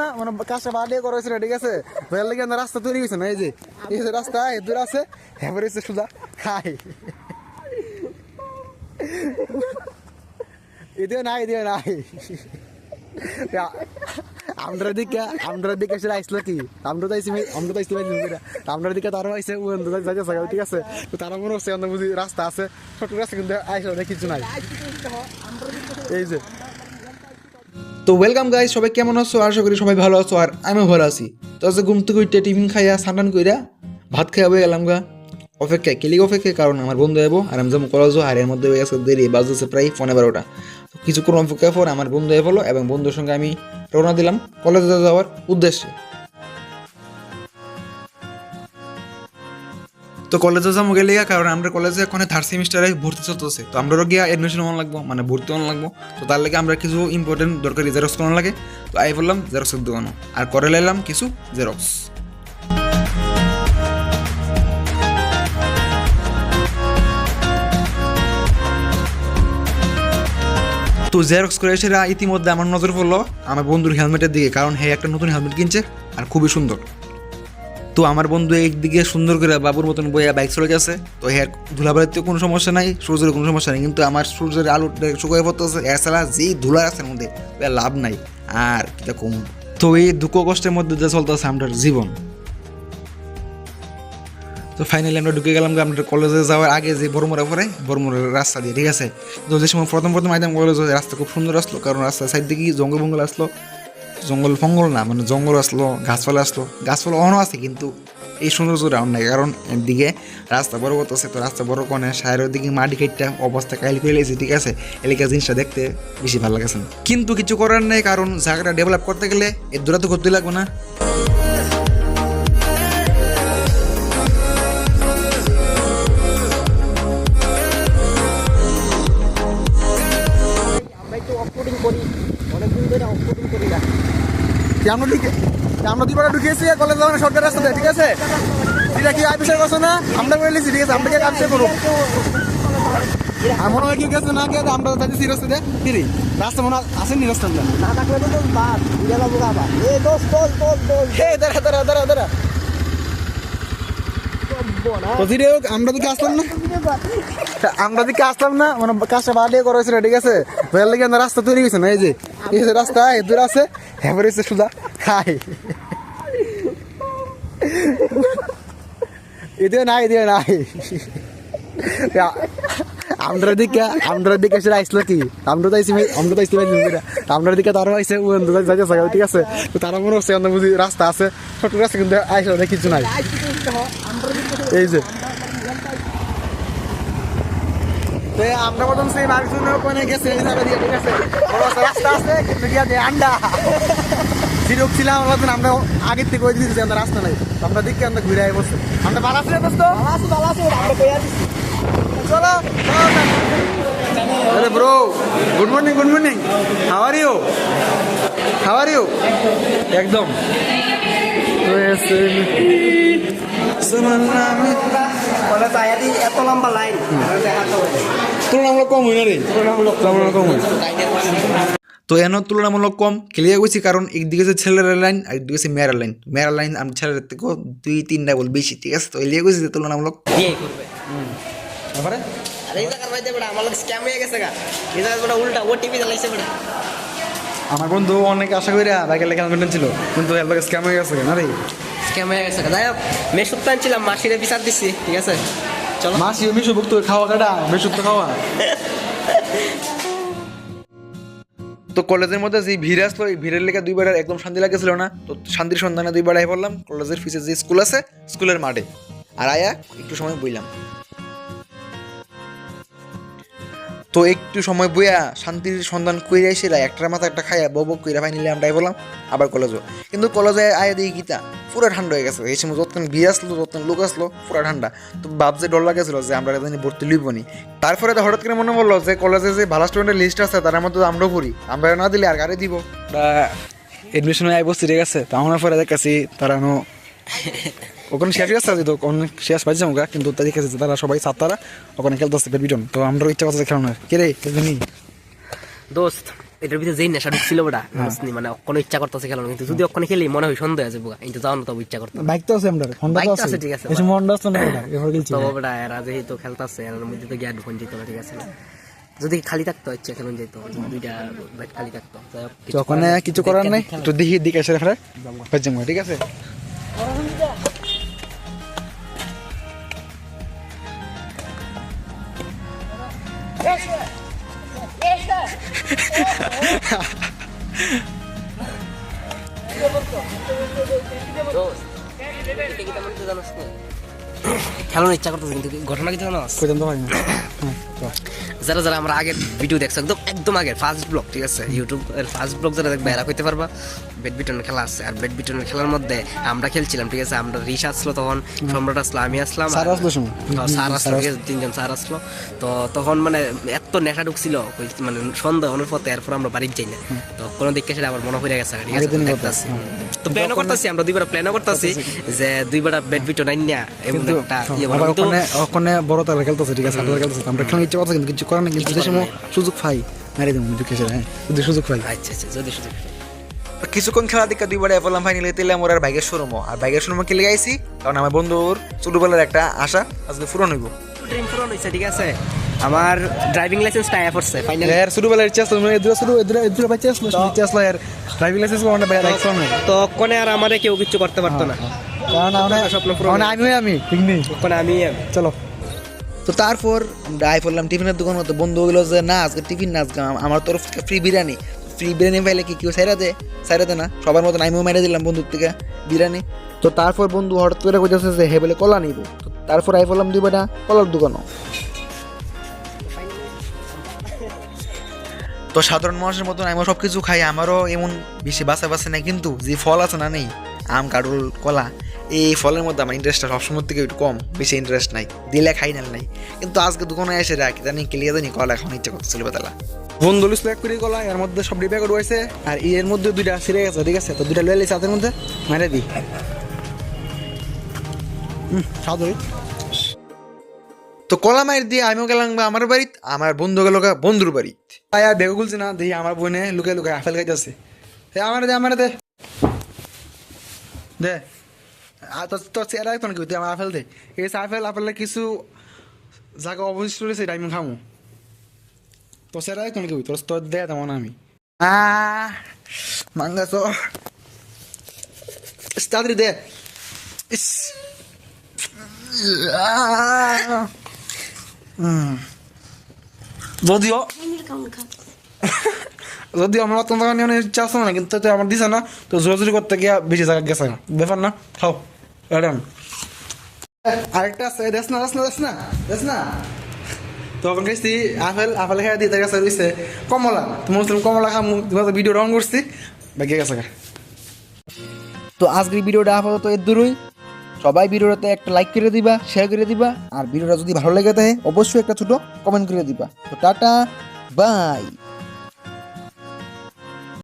না মানে কাজটা আমরা রাস্তা না, এই যে? রাস্তা আছে। নাই নাই। দিকে কি? দিকে তারও আইসে ঠিক আছে? তারা মনে হচ্ছে রাস্তা আছে, ছোট রাস্তা কিন্তু আইসলো কিছু নাই। এই যে তো ওয়েলকাম গাইজ সবাই কেমন আছো? আশা করি সবাই ভালো আছো, আর আমিও ভালো আছি। তো আজকে ঘুম থেকে উঠে টিফিন খাইয়া, স্নান কইরা ভাত খাইয়া বয়ে গেলাম গা। অপেক্ষায় কেলিক অপেক্ষা কারণ আমার বন্ধু এবো আর আমি যেমন কলেজ, আর এর মধ্যে গেছে দেরি, বাজতেছে প্রায় ফোনে বারোটা। কিছুক্ষণ অপেক্ষার পর আমার বন্ধু এ হলো, এবং বন্ধুর সঙ্গে আমি রওনা দিলাম কলেজে যাওয়ার উদ্দেশ্যে। তো কলেজে যাব গেলে গিয়া, কারণ আমরা কলেজে এখন থার্ড সেমিস্টারে ভর্তি চলতেছে। তো আমরাও গিয়া এডমিশন হওয়ার লাগবো মানে ভর্তি হওয়ার লাগবো। তো তার লাগে আমরা কিছু ইম্পর্টেন্ট দরকারি জেরক্স করানো লাগে। তো আই বললাম জেরক্সের দোকানও। আর করে লাইলাম কিছু জেরক্স তো জেরক্স করে এসে ইতিমধ্যে আমার নজর পড়ল আমার বন্ধুর হেলমেটের দিকে কারণ হে একটা নতুন হেলমেট কিনছে আর খুবই সুন্দর। তো আমার বন্ধু একদিকে সুন্দর করে বাবুর মতন বইয়া বাইক চলে গেছে, তো এর ধুলাবাড়িতে কোনো সমস্যা নাই সূর্যের কোনো সমস্যা নেই, কিন্তু আমার সূর্যের আলো শুকিয়ে পড়তেছে এছাড়া যে ধুলা আছে মধ্যে লাভ নাই, আর কিটা কম। তো এই দুঃখ কষ্টের মধ্যে যে চলতেছে আমার জীবন। তো ফাইনালি আমরা ঢুকে গেলাম আমরা কলেজে যাওয়ার আগে যে বড়মোড়া পরে বড়মোড়ার রাস্তা দিয়ে, ঠিক আছে? তো যে সময় প্রথম প্রথম আইতাম কলেজে রাস্তা খুব সুন্দর আসলো, কারণ রাস্তার সাইড দিকে জঙ্গল ফঙ্গল আসলো। জঙ্গল ফঙ্গল না মানে জঙ্গল আসলো, গাছপালা আসলো, গাছপালা অনও আছে কিন্তু এই সৌন্দর্য রাউন্ড নাই, কারণ এদিকে রাস্তা বড় কত আছে, তো রাস্তা বড় কনে সাহের দিকে মাটি খেটটা অবস্থা কাইল করে ঠিক আছে এলাকা জিনিসটা দেখতে বেশি ভালো লাগেছে। কিন্তু কিছু করার নেই, কারণ জায়গাটা ডেভেলপ করতে গেলে এর দূরে তো করতে লাগবে না আমরা দিকে কি আমরা ঢুকিয়েছি কলেজ যাওয়ার সরকার রাস্তাতে ঠিক আছে? এটা কি আবিষ্কার করছ না? আমরা করে নিয়েছি ঠিক আছে আমরা কি আবিষ্কার করব আমার কি গেছে না গিয়ে আমরা যাচ্ছি রাস্তাতে ফিরি। রাস্তা মনে আসেনি রাস্তা না থাকলে তো তোর বাদ বুঝে যাব বাবা। এ দোস্ত দোস্ত দোস্ত হে দাঁড়া দাঁড়া দাঁড়া দাঁড়া। আমরা দিকে আসলাম না। মানে কাজটা রাস্তা না, এই যে রাস্তা হ্যাঁ এদিকে নাই নাই। কি? তারও আইসে ঠিক আছে? তারা মনে হচ্ছে রাস্তা আছে, ছোট রাস্তা কিন্তু আইসলো কিছু নাই। এই যে। আমরা প্রথম সেই মার্কজনের ওখানে গেছে জায়গা দিয়ে ঠিক আছে? রাস্তা আছে কিন্তু গিয়া দিয়ে আন্ডা। সিরক ছিলাম আমরা তো আমরা আগের থেকে ওই দিয়েছি আমরা রাস্তা নাই। আমরা দিকে আমরা ঘুরে আই বসে। আমরা ভালো আছি দোস্ত? ভালো আছো ভালো আছো আমরা কইয়া দিছি চলো আরে bro good morning good morning how are you how are you একদম। তো এত লম্বা লাইন। তুলনামূলক কম হয় না রে তুলনামূলক কম হয়। তো এন তুলনামূলক কম। খেলিয়ে গেছি কারণ একদিকে আছে ছেলের লাইন আর একদিকে আছে মেয়ের লাইন। মেয়ের লাইন আমি ছেলের থেকে দুই তিন ডাবল বেশি ঠিক আছে? তো এলিয়ে গেছি যে তুলনামূলক বিয়ে করবে তারপরে? আর আমার স্ক্যাম হয়ে গেছে গা। উল্টা ওটিপি চালাইছে বড় আমার বন্ধু অনেক আশা করি বাইকের লেখা ছিল কিন্তু এর স্ক্যাম হয়ে গেছে না রে স্ক্যাম গেছে যাই হোক মেসুপ টানছিলাম মাসিরে বিচার দিচ্ছি ঠিক আছে? চলো। মাসি মিশু ভুক্ত খাওয়া কাটা মিশু তো খাওয়া। তো কলেজের মধ্যে যে ভিড় আসলো এই ভিড়ের লেগে দুইবার একদম শান্তি লাগেছিল না। তো শান্তির সন্ধানে দুইবার আই পড়লাম কলেজের ফিসে যে স্কুল আছে স্কুলের মাঠে। আর আয়া একটু সময় বইলাম। তো একটু সময় বইয়া শান্তির সন্ধান কইরা এসে একটা মাথা একটা খাইয়া বব কইরা ফাইনালি আমরা বললাম, আবার কলেজও। কিন্তু কলেজে আয়া দেখি গীতা পুরো ঠান্ডা হয়ে গেছে। এই সময় যতক্ষণ বিয়ে আসলো যতক্ষণ লোক আসলো, পুরো ঠান্ডা। তো ভাবছে ডর লাগেছিল যে আমরা জানি ভর্তি লইবনি। তারপরে তো হঠাৎ করে মনে পড়ল যে কলেজে যে ভালো স্টুডেন্টের লিস্ট আছে, তার মধ্যে আমরাও পড়ি। আমরা না দিলে আর গাড়ি দিব? এডমিশন বসছি ঠিক আছে তা আমার পরে দেখাচ্ছি তারা নো ওখানে শেষ আসছে তো অনেক শেষ পাইছে ওরা কিন্তু তাদের কাছে তারা সবাই সাততারা ওখানে খেলতেছে ব্যাডমিন্টন তো আমরা ইচ্ছা করছে খেলানোর কে রে খেলবি দোস্ত এটার ভিতরে যেই নেশা ঢুকছিল ওটা বুঝলি, মানে কোনো ইচ্ছা করতেছে খেলানো কিন্তু যদি ওখানে খেলি মনে হয় সন্দেহ আছে বুকা কিন্তু যাওয়ানো তো ইচ্ছা করতো বাইক তো আছে আমরা হন্ডা তো তো আছে। ঠিক আছে, এসে মন্ডা আছে না এটা এবার গেছি তো ওটা এরা যেহেতু খেলতেছে এর মধ্যে তো গিয়ে ঢুকন যেত না ঠিক আছে যদি খালি থাকতো ইচ্ছা খেলুন যেত দুইটা ব্যাট খালি থাকতো কিছু ওখানে কিছু করার নাই একটু দেখি দিকে এসে যাব ঠিক আছে? খেলানোর ইচ্ছা করতেছে কিন্তু ঘটনা কিছু জানো কইতাম তো পারি না চল। যারা যারা আমরা আগের ভিডিও দেখছ একদম একদম আগের ফার্স্ট ব্লগ ঠিক আছে? ইউটিউব এর ফার্স্ট ব্লগ যারা দেখবে এরা কইতে পারবা ব্যাডমিন্টনের খেলা আছে। আর ব্যাডমিন্টনের খেলার মধ্যে আমরা খেলছিলাম ঠিক আছে? আমরা রিস আসলো তখন সম্রাট আসলো আমি আসলাম স্যার আসলো স্যার আসলো ঠিক আছে, তিনজন স্যার আসলো। তো তখন মানে এত নেশা ঢুকছিল মানে সন্ধ্যা হওয়ার পথে এরপর আমরা বাড়ির যাই না। তো কোনো দিকে সেটা আবার মনে পড়ে গেছে ঠিক আছে? দেখতাছি। তো প্ল্যানও করতেছি আমরা দুইবার প্ল্যানও করতেছি যে দুইবার ব্যাডমিন্টন আইন না এমন একটা ইয়ে বানাবো। কিন্তু ওখানে বড় তারা খেলতেছে ঠিক আছে? আমরা খেলার ইচ্ছা করছে কিন্তু কিছু করার নাই কিন্তু সময় সুযোগ পাই মারি দেবো হ্যাঁ। যদি সুযোগ পাই। আচ্ছা আচ্ছা যদি শুধু কিছুক্ষণ খেলা দেখে দুইবার এফলাম ফাইনালে তেলে আমার আর বাইকের শোরুমও আর বাইকের শোরুমে খেলে গাইছি কারণ আমার বন্ধুর ছোটবেলার একটা আশা আজকে পূরণ হইব। ড্রিম পূরণ হয়েছে ঠিক আছে? আমার ড্রাইভিং লাইসেন্সটা আয়া পড়ছে ফাইনাল এর ছোটবেলার ইচ্ছা আসলো মানে এদুরা শুরু এদুরা এদুরা বাচ্চা আসলো ইচ্ছা আসলো এর ড্রাইভিং লাইসেন্স মানে বাইরে রাখছো না তো কোনে আর আমারে কেউ কিছু করতে পারতো না। কারণ আমরা স্বপ্ন পূরণ আমি আমি ঠিক নেই। কোনে আমি। চলো। তো তারপর আই পড়লাম টিফিনের দোকান মতো বন্ধু হইল যে, না, আজকে টিফিন না, আজকে আমার তরফ থেকে ফ্রি বিরিয়ানি। ফ্রি বিরিয়ানি পাইলে কি কেউ সাইরা দে সাইরা দে না। সবার মতন আমিও মেরে দিলাম বন্ধুর থেকে বিরিয়ানি। তো তারপর বন্ধু হঠাৎ করে কইতেছে যে, হে বলে কলা নিব। তো তারপর আই পড়লাম দুই বেটা কলার দোকানও। তো সাধারণ মানুষের মতন আমিও সব কিছু খাই, আমারও এমন বেশি বাসা বাসে না কিন্তু যে ফল আছে না নেই, আম, কাঁঠাল, কলা এই ফলের মধ্যে আমার ইন্টারেস্টটা সবসময় থেকে একটু কম বেশি ইন্টারেস্ট নাই। দিলে খাই না নাই। কিন্তু আজকে দোকানে এসে রাখি জানি ক্লিয়ার জানি কলা এখন ইচ্ছা করতেছিল বেতলা বন্ধু লুস প্যাক করে গলা এর মধ্যে সব করে রয়েছে আর এর মধ্যে দুইটা ছিঁড়ে গেছে ঠিক আছে? তো দুইটা লয়ে লিছে হাতের মধ্যে মারে দি। হুম সাদু তো কলা মায়ের দিয়ে আমিও গেলাম আমার বাড়িতে আমার বন্ধু গেল বন্ধুর বাড়িতে। তাই আর বেগু খুলছি না দেখি আমার বোনে লুকে লুকে আপেল খাইতেছে। হে আমার দে আমার দে। দে। তোর চেহারা একটু নাকি? তুই আমার আপেল দে। এই আপেল আপেলের কিছু জায়গা অবশিষ্ট রয়েছে এটা আমি খামো। তোর চেহারা একটু নাকি? তোর তোর দে তেমন আমি। মাঙ্গা তো তাড়াতাড়ি দে। যদিও যদি আমার অত্যন্ত ইচ্ছা আছে না কিন্তু আমার দিছে না তো জোরাজুরি করতে গিয়ে বেশি জায়গা গেছে না। ব্যাপার না খাও। ম্যাডাম। আরেকটা আছে দেখ না দেখ না দেখ না দেখ না। তখন গেছি আপেল আপেল খেয়ে দিতে গেছে রয়েছে কমলা তুমি বলছিলাম কমলা খামু, তোমার ভিডিও রং করছি। বাকি গেছে। তো আজকের ভিডিওটা আপাতত এর দূরই। সবাই ভিডিওটাতে একটা লাইক করে দিবা শেয়ার করে দিবা, আর ভিডিওটা যদি ভালো লেগে থাকে, অবশ্যই একটা ছোট কমেন্ট করে দিবা। তো টাটা বাই